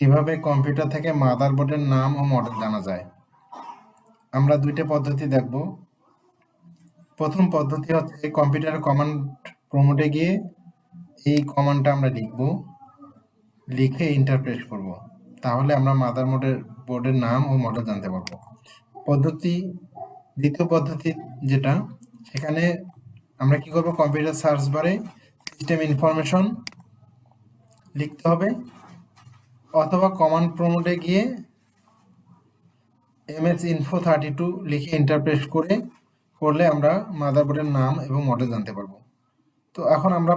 কীভাবে কম্পিউটার থেকে মাদারবোর্ডের নাম ও মডেল জানা যায়? আমরা দুইটা পদ্ধতি দেখব। প্রথম পদ্ধতি হচ্ছে কম্পিউটার কমান্ড প্রমোটে গিয়ে এই কমান্ডটা আমরা লিখব। লিখে ইন্টারপ্রেস করব। তাহলে আমরা মাদার বোর্ডের বোর্ডের নাম ও মডেল জানতে পারব। পদ্ধতি, দ্বিতীয় পদ্ধতি যেটা সেখানে আমরা কি করব? Computer search bar system information লিখতে হবে। অথবা কমান্ড প্রমোটে গিয়ে এমএস ইনফো থার্টি টু লিখে ইন্টারপ্রেস করে, করলে আমরা মাদারবোর্ডের নাম এবং মডেল জানতে পারব। তো এখন আমরা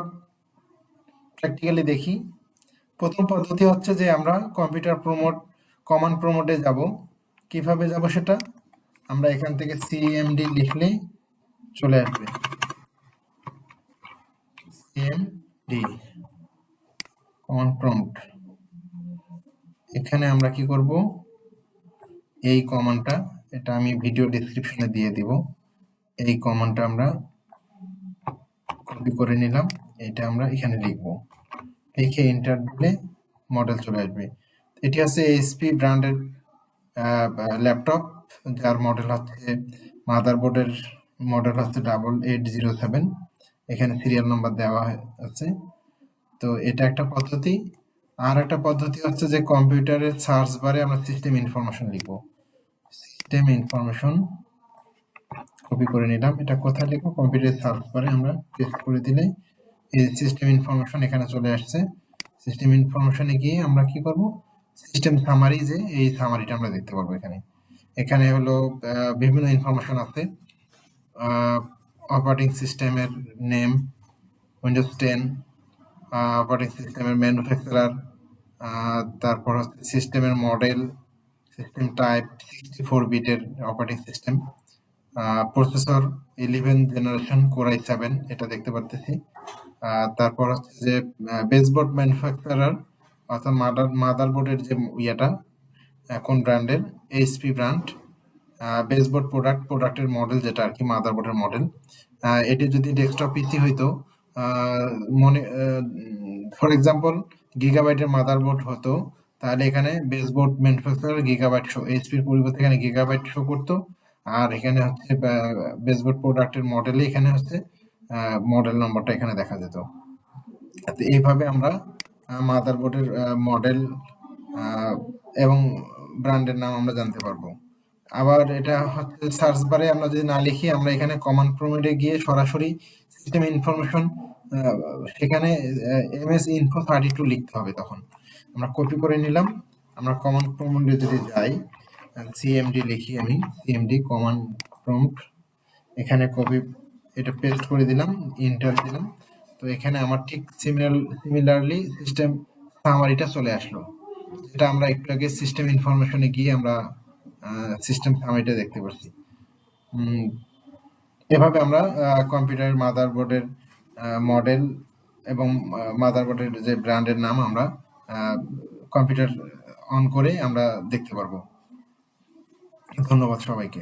প্র্যাকটিক্যালি দেখি। প্রথম পদ্ধতি হচ্ছে যে আমরা কম্পিউটার প্রমোট কমান্ড প্রমোটে যাব। কীভাবে যাব সেটা? আমরা এখান থেকে সিএমডি লিখলে চলে আসবে। সিএমডি কমান্ড প্রম্পট এখানে আমরা কি করব? এই কমান্ডটা, এটা আমি ভিডিও ডিসক্রিপশনে দিয়ে দিব। এই কমান্ডটা আমরা কপি করে নিলাম। এটা আমরা এখানে লিখব। লিখে এন্টার দিলে মডেল চলে আসবে। এটি হচ্ছে এইচপি ব্র্যান্ডের ল্যাপটপ যার মডেল হচ্ছে মাদারবোর্ডের মডেল হচ্ছে ডাবল এইট জিরো সেভেন এখানে সিরিয়াল নাম্বার দেওয়া আছে। তো এটা একটা পদ্ধতি। আর একটা পদ্ধতি হচ্ছে যে কম্পিউটারের সার্চ বারে আমরা সিস্টেম ইনফরমেশন লিখব। সিস্টেম ইনফরমেশন কপি করে নিলাম। এটা কোথায় লিখব? কম্পিউটার সার্চ বারে আমরা পেস্ট করে দিলে এই সিস্টেম ইনফরমেশন এখানে চলে আসছে। সিস্টেম ইনফরমেশনে গিয়ে আমরা কি করব? সিস্টেম সামারি যে এই সামারিটা আমরা দেখতে পারব এখানে। এখানে হলো বিভিন্ন ইনফরমেশন আছে। অপারেটিং সিস্টেমের নেম উইন্ডোজ টেন অপারেটিং সিস্টেমের ম্যানুফ্যাকচারার তারপর হচ্ছে সিস্টেমের model system type sixty four বিটের operating system processor eleven generation core i seven এটা দেখতে পারতেছি। তারপর হচ্ছে যে বেসবোর্ড ম্যানুফ্যাকচারার অর্থাৎ মাদার মাদারবোর্ডের যে ইয়েটা কোন ব্র্যান্ডের এইচপি ব্র্যান্ড বেসবোর্ড প্রোডাক্ট প্রোডাক্টের মডেল যেটা আর কি মাদারবোর্ডের মডেল এটি যদি ডেস্কটপ পিসি হইতো মনে ফর এক্সাম্পল গিগাবাইটের মাদারবোর্ড হতো, তাহলে এখানে বেসবোর্ড ম্যানুফ্যাকচারার গিগাবাইট শো এইচপির পরিবর্তে এখানে গিগাবাইট শো করতো, আর এখানে হচ্ছে বেসবোর্ড প্রোডাক্টের মডেলে এখানে হচ্ছে মডেল নম্বরটা এখানে দেখা যেত। এইভাবে আমরা মাদারবোর্ডের মডেল এবং ব্র্যান্ডের নাম আমরা জানতে পারব। আবার এটা হচ্ছে সার্চ বারে আমরা যদি না লিখি, আমরা এখানে কমান্ড প্রমিটে গিয়ে সরাসরি সিস্টেম ইনফরমেশন সেখানে এমএস ইনফো থার্টি টু লিখতে হবে তখন। আমরা কপি করে নিলাম। আমরা কমান্ড প্রমিটে যদি যাই সিএমডি লিখি আমি সিএমডি কমান্ড প্রম্পট এখানে কপি এটা পেস্ট করে দিলাম ইন্টার দিলাম। তো এখানে আমার ঠিক সিমিলার সিমিলারলি সিস্টেম সামারিটা চলে আসলো। এটা আমরা একটু আগে সিস্টেম ইনফরমেশনে গিয়ে আমরা সিস্টেম সামারিটা দেখতে পাচ্ছি এভাবে আমরা কম্পিউটারের মাদারবোর্ডের মডেল এবং মাদারবোর্ডের যে ব্র্যান্ডের নাম আমরা কম্পিউটার অন করে আমরা দেখতে পারব। ধন্যবাদ সবাইকে।